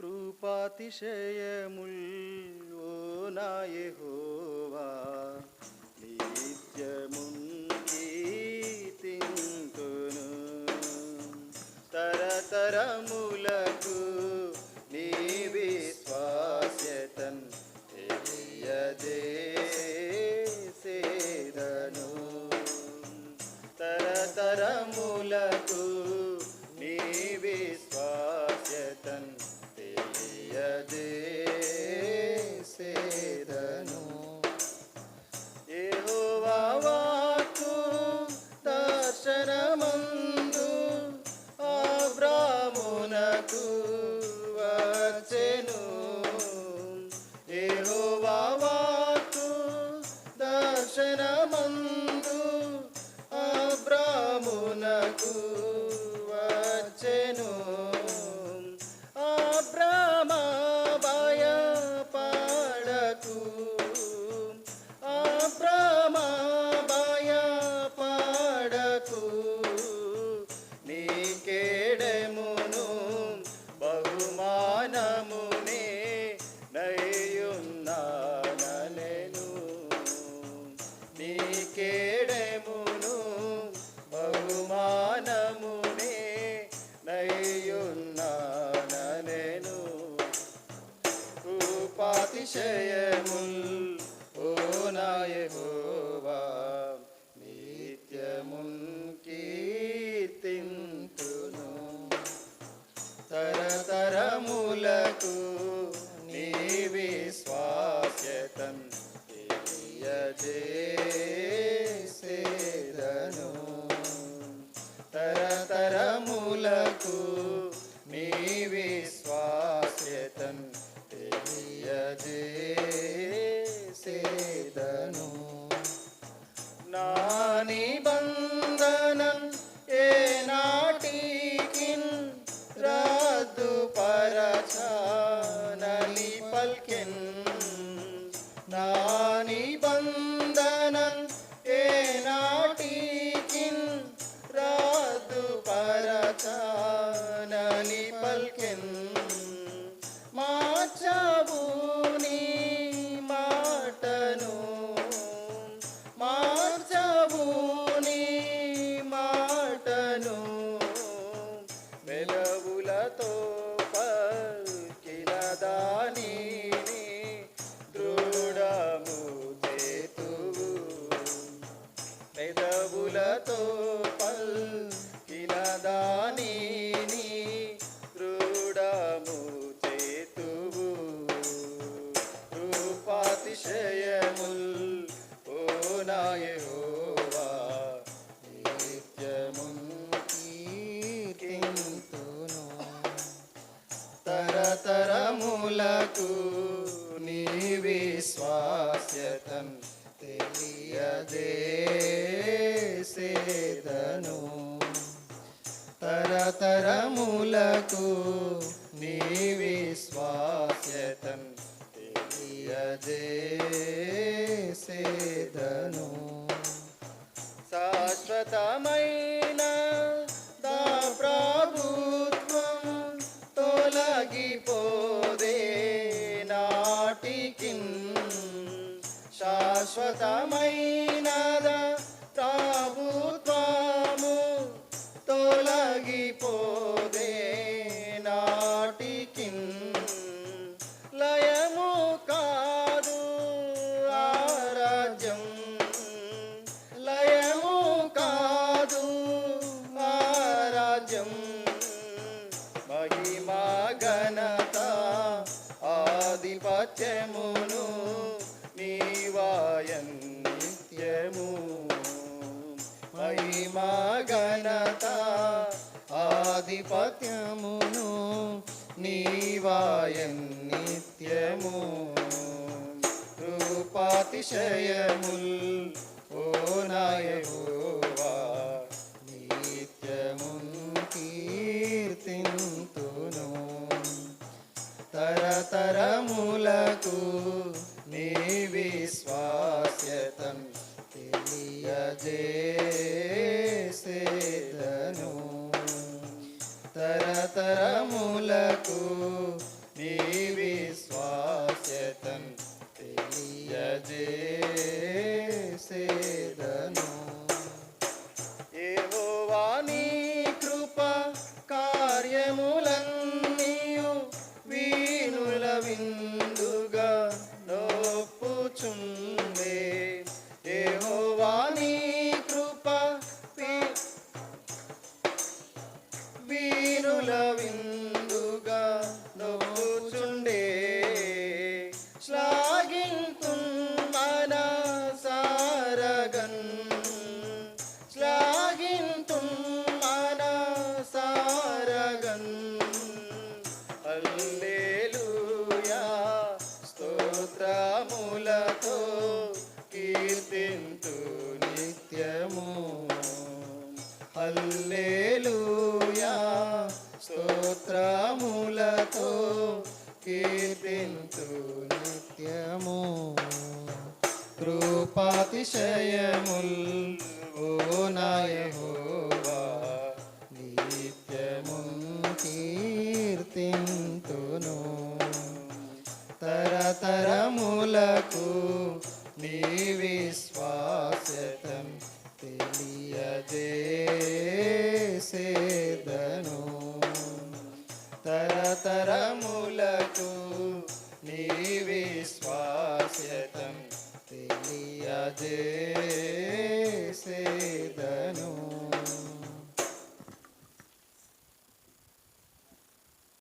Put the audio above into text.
కృపాతిశయముల్ ఓ నా నిత్యమున్ కీర్తింతును తరతరములకు నీ విశ్వాస్యతన్ సేదను. తరతరములకు కృపాతిశయముల్ ఓ నాయహోవా నిత్యమున్ కీర్తింతును తరతరములకు నీ విశ్వాస్యతన్ తెలియజేసేదను నిబంధనం ఏ నాటికిన్ రద్దు పరచానలి పల్కిన్ నా నిబంధన పల్కిన దానిని దృఢము చేతువు. పెదవులతో తెలియజేసేదను తరతరములకు నీ విశ్వాస్యతం తెలియజేసేదను. శాశ్వతమైన దా ప్రభుత్వం తొలగిపోదే నాటికిన్. శాశ్వతమైన ఆధిపత్యమును నీవాయన్ నిత్యము. మహిమా ఘనత ఆధిపత్యమును నీవాయన్ నిత్యము. రూపాతిశయముల్ ఓ నాయ చేసేదను తరతరములకు నీ విశ్వాస్యతన్ తెలియజే నిశ్చయముల్ ఓ నాయహోవా నిత్యముం కీర్తింతును. తరతరములకు నీ విశ్వాసతం తెలియజేసేదను. తరతరములకు నీ విశ్వాసతం राधे